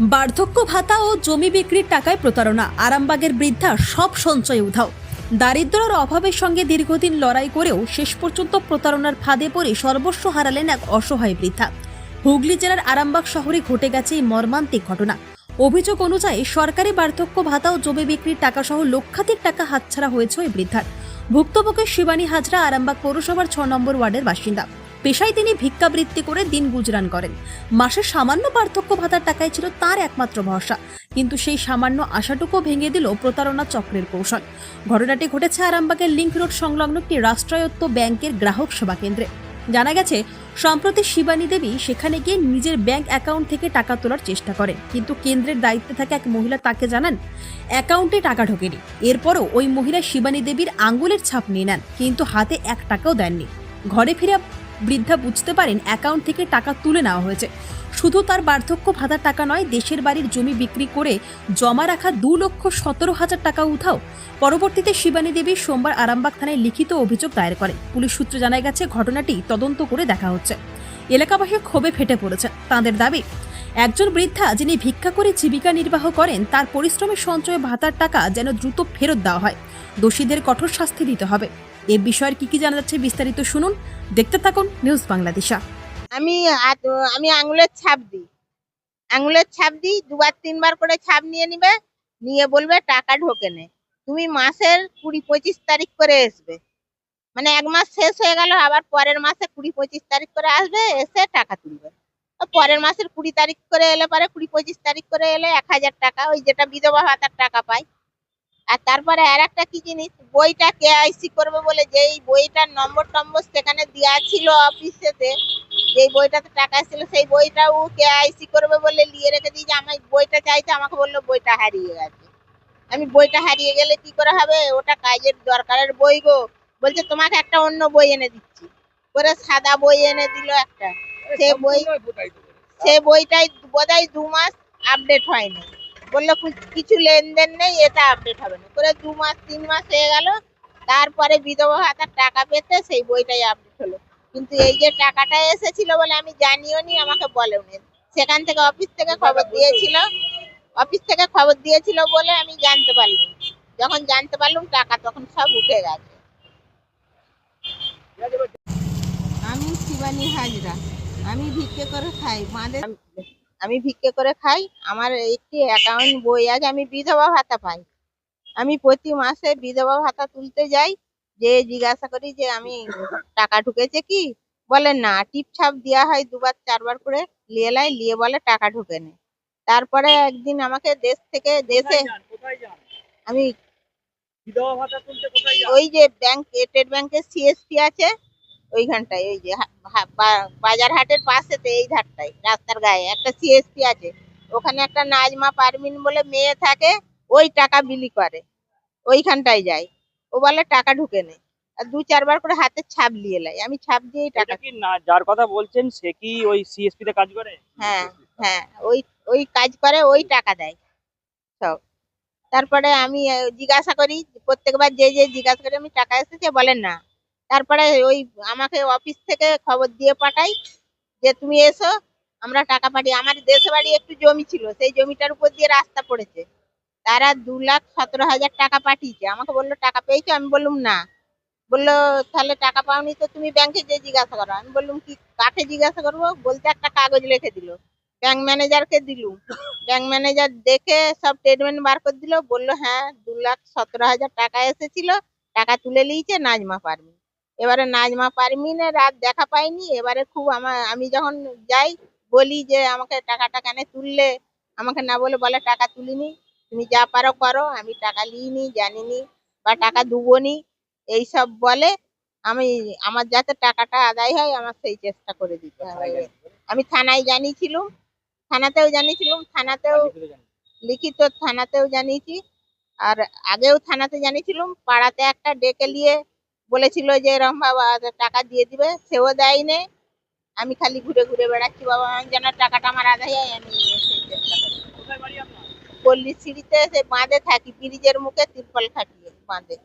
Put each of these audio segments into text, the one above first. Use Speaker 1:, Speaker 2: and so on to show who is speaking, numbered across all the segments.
Speaker 1: বার্ধক্য ভাতা ও জমি বিক্রির টাকায় প্রতারণা। আরামবাগের বৃদ্ধা সব সঞ্চয় উধাও। দারিদ্র আর অভাবের সঙ্গে দীর্ঘদিন লড়াই করেও শেষ পর্যন্ত প্রতারণার ফাঁদে পড়ে সর্বস্ব হারালেন এক অসহায় বৃদ্ধা। হুগলি জেলার আরামবাগ শহরে ঘটে গেছে এই মর্মান্তিক ঘটনা। অভিযোগ অনুযায়ী সরকারি বার্ধক্য ভাতা ও জমি বিক্রির টাকা সহ লক্ষাধিক টাকা হাতছাড়া হয়েছে ওই বৃদ্ধার। ভুক্তভোগী শিবানী হাজরা আরামবাগ পৌরসভার ছ নম্বর ওয়ার্ডের বাসিন্দা। পেশায় তিনি ভিক্ষাবৃত্তি করে দিন গুজরান করেন। মাসের সামান্য পার্থক্য ভাতার টাকাই ছিল তার একমাত্র ভরসা। কিন্তু সেই সামান্য আশাটুকু ভেঙে দিল প্রতারণা চক্রের কৌশল। ঘটনাটি ঘটেছে আরামবাগের লিঙ্ক রোড সংলগ্ন একটি রাষ্ট্রায়ত্ত ব্যাংকের গ্রাহক সেবা কেন্দ্রে। জানা গেছে, সম্প্রতি শিবানী দেবী সেখানে গিয়ে নিজের ব্যাংক অ্যাকাউন্ট থেকে টাকা তোলার চেষ্টা করেন। কিন্তু কেন্দ্রের দায়িত্বে থাকা এক মহিলা তাকে জানান, অ্যাকাউন্টে টাকা ঢোকেনি। এরপরও ওই মহিলা শিবানী দেবীর আঙ্গুলের ছাপ নিয়ে নেন, কিন্তু হাতে এক টাকাও দেননি। ঘরে ফিরে বৃদ্ধা বুঝতে পারেন অ্যাকাউন্ট থেকে টাকা তুলে নেওয়া হয়েছে। শুধু তার বার্ধক্য ভাতার টাকা নয়, দেশের বাড়ির জমি বিক্রি করে জমা রাখা দু লক্ষ সতেরো হাজার টাকা উঠাও পরবর্তীতে শিবানী দেবী সোমবার আরামবাগ থানায় লিখিত অভিযোগ দায়ের করে পুলিশ সূত্রে জানা গেছে, ঘটনাটি তদন্ত করে দেখা হচ্ছে। এলাকাবাসী ক্ষোভে ফেটে পড়েছে। তাঁদের দাবি, একজন বৃদ্ধা যিনি ভিক্ষা করে জীবিকা নির্বাহ করেন, তার পরিশ্রমের সঞ্চয় ভাতার টাকা যেন দ্রুত ফেরত দেওয়া হয়। দোষীদের কঠোর শাস্তি দিতে হবে। এ বিষয়ের কি কি জানা যাচ্ছে বিস্তারিত শুনুন। দেখতে থাকুন নিউজ বাংলাদেশা।
Speaker 2: আমি আমি আঙুলের ছাপ দিই। আঙুলের ছাপ দিই, দুবার তিনবার করে ছাপ নিয়ে নিবে, নিয়ে বলবে টাকা ঢোকে নে। তুমি মাসের কুড়ি পঁচিশ তারিখ করে আসবে মানে এক মাস শেষ হয়ে গেল, আবার পরের মাসে কুড়ি পঁচিশ তারিখ করে আসবে, এসে টাকা তুলবে। পরের মাসের কুড়ি তারিখ করে এলে পরে কুড়ি পঁচিশ তারিখ করে এলে এক হাজার টাকা, ওই যেটা বিধবা ভাতার টাকা পাই আর তারপরে আর একটা কি জিনিস? বইটা কেআইসি করবে বলে যেই বইটার নম্বর টম্বর সেখানে দেওয়া ছিল অফিসেতে যেই বইটাতে টাকা ছিল সেই বইটাও কেআইসি করবে বলে নিয়ে রেখে দিয়েছে। আমি বইটা চাইতে আমাকে বলল বইটা হারিয়ে গেছে। আমি বইটা হারিয়ে গেলে কি করে হবে? ওটা কাজের দরকারের বই গো। বলছে তোমাকে একটা অন্য বই এনে দিচ্ছি। করে সাদা বই এনে দিল একটা। সে বই সে বইটাই বোধহয় দু মাস আপডেট হয়নি। বলল কিছু লেনদেন নেই, এটা আপডেট হবে না। করে দু মাস, তিন মাস হয়ে গেল। তারপরে বিধবা ভাতার টাকা পেতে সেই বইটাই আপডেট হলো। কিন্তু এই যে টাকাটা এসেছিল বলে আমি জানিও নি, আমাকে বলেও নি। সেখান থেকে অফিস থেকে খবর দিয়েছিল। অফিস থেকে খবর দিয়েছিল বলে আমি জানতে পারলাম যখন জানতে পারলাম, টাকা তখন সব উঠে গেছে। আমি শিবানী হাজরা। আমি ভিক্ষে করে খাই। মাদের আমি ভিক্ষে করে খাই। আমার একটি অ্যাকাউন্ট বই আছে আমি বিধবা ভাতা পাই। আমি প্রতি মাসে বিধবা ভাতা তুলতে যাই। যে জিজ্ঞাসা করি যে আমি টাকা ঢুকেছে কি? বলে না টিপ ছাপ দেওয়া হয় দুবার চারবার করে। লিয়ে লাই লিয়ে বলে টাকা ঢুকে নে। তারপরে একদিন আমাকে দেশ থেকে দেশে আমি ওই যে ব্যাংক স্টেট ব্যাংকের সিএসপি আছে। ওইখানটায় ওই যে বাজার হাটের পাশেতে এই ধারটায় রাস্তার গায়ে। একটা সিএসপি আছে। ওখানে একটা নাজমা পারমিন বলে মেয়ে থাকে ওই টাকা বিলি করে। ওইখানটায় যাই ও বলে টাকা ঢুকে নেই আর দু চারবার করে হাতে ছাপ নিয়ে লাই আমি ছাপ দিয়েই টাকা
Speaker 3: এটা কি না যার কথা বলছেন সে কি ওই সিএসপি তে কাজ করে?
Speaker 2: হ্যাঁ হ্যাঁ ওই ওই কাজ করে ওই টাকা দেয়। সব। তারপরে আমি জিজ্ঞাসা করি প্রত্যেকবার যে যে জিজ্ঞাসা করি আমি টাকা এসেছে? বলেন না। তারপরে ওই আমাকে অফিস থেকে খবর দিয়ে পাঠাই যে তুমি এসো, আমরা টাকা পাঠিয়ে, আমার দেশে বাড়ি একটু জমি ছিল, সেই জমিটার উপর দিয়ে রাস্তা পড়েছে। তারা দু লাখ সতেরো হাজার টাকা পাঠিয়েছে। আমাকে বলল, টাকা পেয়েছ? আমি বললাম, না। বলল, তাহলে টাকা পাওনি তো তুমি ব্যাংকে যে জিজ্ঞাসা করো। আমি বললাম, কি কাকে জিজ্ঞাসা করব? বলতে একটা কাগজ লিখে দিল। ব্যাংক ম্যানেজারকে দিলুম। ব্যাংক ম্যানেজার দেখে সব স্টেটমেন্ট বার করে দিল। বলল হ্যাঁ দু লাখ সতেরো হাজার টাকা এসেছিল, টাকা তুলে নিয়েছে, নাজমা পারমিন এবারে নাজমা পারমিনের রাত দেখা পাইনি। এবারে খুব আমার আমি যখন যাই বলি যে আমাকে টাকাটা কেন তুললে? আমাকে না বলে বলে টাকা তুলিনি। তুমি যা পারো করো। আমি টাকা নিইনি জানিনি বা টাকা দুবনি এইসব বলে আমি আমার যাতে টাকাটা আদায় হয় আমার সেই চেষ্টা করে দিতে হবে আমি থানায় জানিয়েছিলাম। থানাতেও জানিয়েছিলাম। থানাতেও লিখিত থানাতেও জানিয়েছি। আর আগেও থানাতে জানিয়েছিলাম পাড়াতে একটা ডেকে নিয়ে বলেছিল যে এরকম বাবা টাকা দিয়ে দিবে সেও দেয়নি। আমি খালি ঘুরে ঘুরে বেড়াচ্ছি বাবা আমি যেন টাকাটা আমার আদায় হয় আমি সেই চেষ্টা করি। পল্লীর সিঁড়িতে সে বাঁধে থাকি ব্রিজের মুখে তিরপল খাটিয়ে বাঁধে।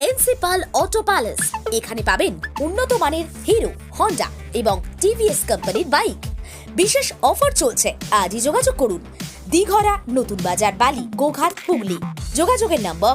Speaker 4: প্রিন্সিপাল অটো প্যালেস এখানে পাবেন উন্নত মানের হিরো হন্ডা এবং টিভিএস কোম্পানির বাইক। বিশেষ অফার চলছে আজই যোগাযোগ করুন। দিঘরা নতুন বাজার বালি গোঘাট হুগলি। যোগাযোগের number